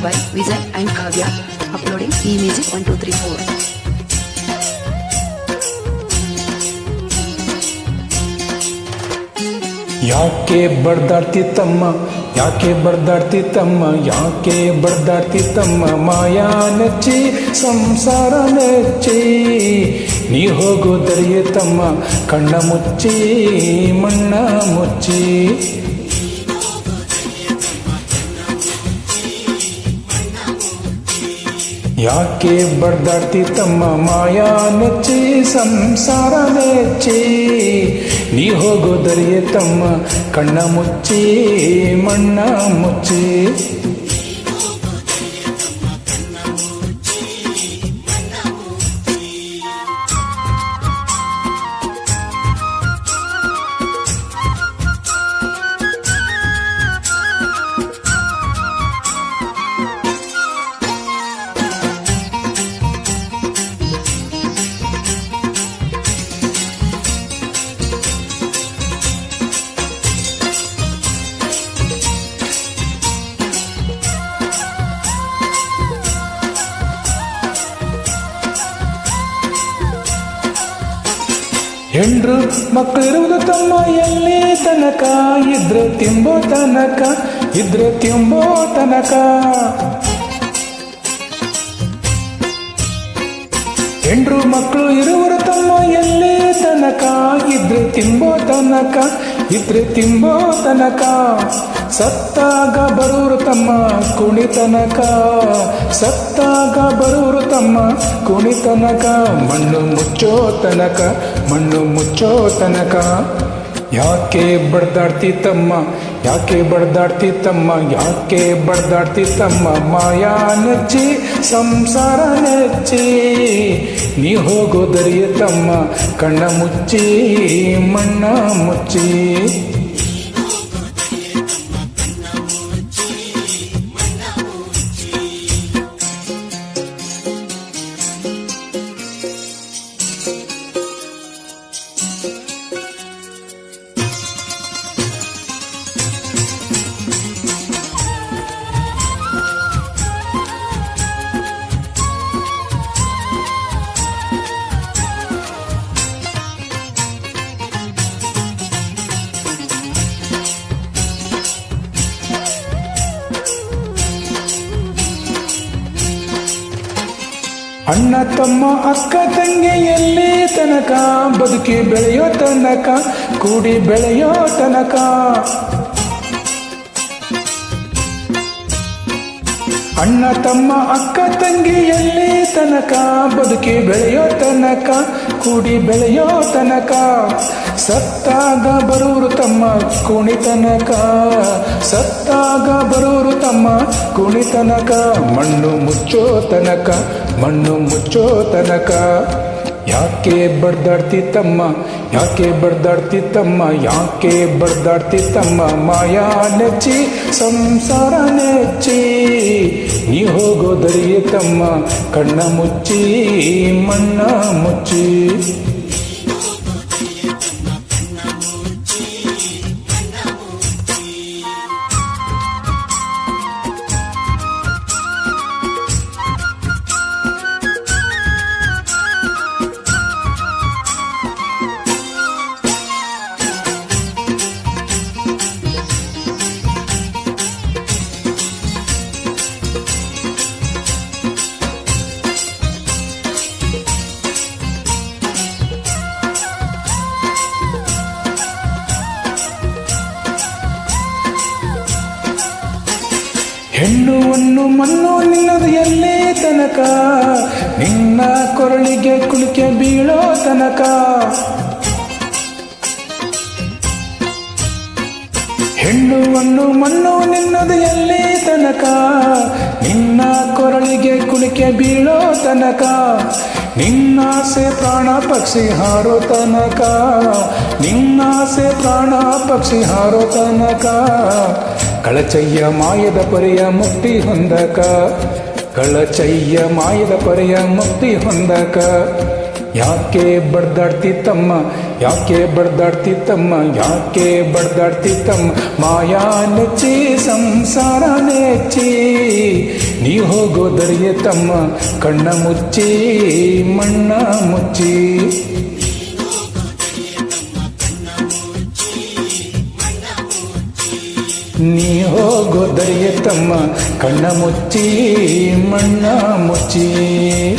by Vijay and Kavya. Uploading e-music 1234. ಯಾಕೆ ಬಡ್ದಾಡ್ತಿತ್ತಮ್ಮ ಯಾಕೆ ಬಡ್ದಾಡ್ತಿತ್ತಮ್ಮ ಯಾಕೆ ಬಡ್ದಾಡ್ತಿತ್ತಮ್ಮ ಮಾಯಾ ನೆಚ್ಚಿ ಸಂಸಾರ ನೆಚ್ಚಿ ನೀ ಹೋಗೋ ದರಿಯುತ್ತಮ್ಮ ಕಣ್ಣ ಮುಚ್ಚಿ ಮಣ್ಣ ಮುಚ್ಚಿ ಯಾಕೆ ಬಡ್ದಾಡ್ತಿತ್ತಮ್ಮ ಮಾಯಾ ನೆಚ್ಚಿ ಸಂಸಾರ ನೆಚ್ಚಿ ನೀ ಹೋಗೋ ದರಿಯುತ್ತಮ್ಮ ಕಣ್ಣ ಮುಚ್ಚಿ ಮಣ್ಣ ಮುಚ್ಚಿ. ಹೆಂಡ್ರು ಮಕ್ಕಳಿರುವುದು ತಮ್ಮ ಎಲ್ಲಿ ತನಕ, ಇದ್ರೆ ತಿಂಬೋ ತನಕ, ಇದ್ರೆ ತಿಂಬೋ ತನಕ. ಹೆಂಡ್ರು ಮಕ್ಕಳು ಇರುವರು ತಮ್ಮ ಎಲ್ಲಿ ತನಕ, ಇದ್ರೆ ತಿಂಬೋ ತನಕ ಇದ್ರೆ ತಿಂಬೋ ತನಕ, ಸತ್ತಾಗ ಬರೋರು ತಮ್ಮ ಕುಣಿತನಕ, ಸತ್ತಾಗ ಬರೋರು ತಮ್ಮ ಕುಣಿತನಕ, ಮಣ್ಣು ಮುಚ್ಚೋ ತನಕ, ಮಣ್ಣು ಮುಚ್ಚೋ ತನಕ. ಯಾಕೆ ಬಡ್ದಾಡ್ತಿ ತಮ್ಮ? ಯಾಕೆ ಬಡ್ದಾಡ್ತಿ ತಮ್ಮ? ಯಾಕೆ ಬಡ್ದಾಡ್ತಿ ತಮ್ಮ? ಮಾಯಾ ನೆಚ್ಚಿ, ಸಂಸಾರ ನೆಚ್ಚಿ, ನೀ ಹೋಗೋದರಿಯ ತಮ್ಮ. ಕಣ್ಣ ಮುಚ್ಚಿ, ಮಣ್ಣ ಮುಚ್ಚಿ. ಅಣ್ಣ ತಮ್ಮ ಅಕ್ಕ ತಂಗಿ ಎಲ್ಲಿ ತನಕ, ಬದುಕಿ ಬೆಳೆಯೋ ತನಕ, ಕೂಡಿ ಬೆಳೆಯೋ ತನಕ. ಅಣ್ಣ ತಮ್ಮ ಅಕ್ಕ ತಂಗಿ ಎಲ್ಲಿ ತನಕ, ಬದುಕಿ ಬೆಳೆಯೋ ತನಕ, ಕೂಡಿ ಬೆಳೆಯೋ ತನಕ. ಸತ್ತಾಗ ಬರೋರು ತಮ್ಮ ಕುಣಿತನಕ ಸತ್ತಾಗ ಬರುವರು ತಮ್ಮ ಕುಣಿತನಕ ಮಣ್ಣು ಮುಚ್ಚೋ ತನಕ, ಮಣ್ಣು ಮುಚ್ಚೋ ತನಕ. ಯಾಕೆ ಬಡ್ದಾಡ್ತಿತ್ತಮ್ಮ ಯಾಕೆ ಬಡ್ದಾಡ್ತಿತ್ತಮ್ಮ ಯಾಕೆ ಬಡ್ದಾಡ್ತಿತ್ತಮ್ಮ ಮಾಯಾ ನೆಚ್ಚಿ, ಸಂಸಾರ ನೆಚ್ಚಿ. ನೀ ಹೋಗೋ ತಮ್ಮ ಕಣ್ಣ ಮುಚ್ಚಿ, ಮಣ್ಣ ಮುಚ್ಚಿ. ಹೆಣ್ಣುವನ್ನು ಮಣ್ಣು ನಿನ್ನದು ಎಲ್ಲೇ ತನಕ? ನಿನ್ನ ಕೊರಳಿಗೆ ಕುಳಿಕೆ ಬೀಳೋ ತನಕ? ಹೆಣ್ಣುವನ್ನು ಮಣ್ಣು ನಿನ್ನದು ಎಲ್ಲೇ ತನಕ? ನಿನ್ನ ಕೊರಳಿಗೆ ಕುಳಿಕೆ ಬೀಳೋ ತನಕ, ನಿನ್ನಾಸೆ ಪ್ರಾಣ ಪಕ್ಷಿ ಹಾರೋ ತನಕ, ನಿನ್ನಾಸೆ ಪ್ರಾಣ ಪಕ್ಷಿ ಹಾರೋ ತನಕ, ಕಳಚಯ್ಯ ಮಾಯದ ಪರಿಯ ಮುಕ್ತಿ ಹೊಂದಕ, ಕಳಚಯ್ಯ ಮಾಯದ ಪರಿಯ ಮುಕ್ತಿ ಹೊಂದಕ. ಯಾಕೆ ಬಡ್ದಾಡ್ತಿತ್ತಮ್ಮ ಯಾಕೆ ಬಡ್ದಾಡ್ತಿತ್ತಮ್ಮ ಯಾಕೆ ಬಡ್ದಾಡ್ತಿತ್ತಮ್ಮ ಮಾಯಾ ನೆಚ್ಚಿ, ಸಂಸಾರ ನೆಚ್ಚಿ, ನೀ ಹೋಗೋದರಿಗೆ ತಮ್ಮ ಕಣ್ಣ ಮುಚ್ಚಿ, ಮಣ್ಣ ಮುಚ್ಚಿ. ನೀ ಹೋಗೋದರಿಗೆ ತಮ್ಮ ಕಣ್ಣ ಮುಚ್ಚಿ, ಮಣ್ಣ ಮುಚ್ಚಿ.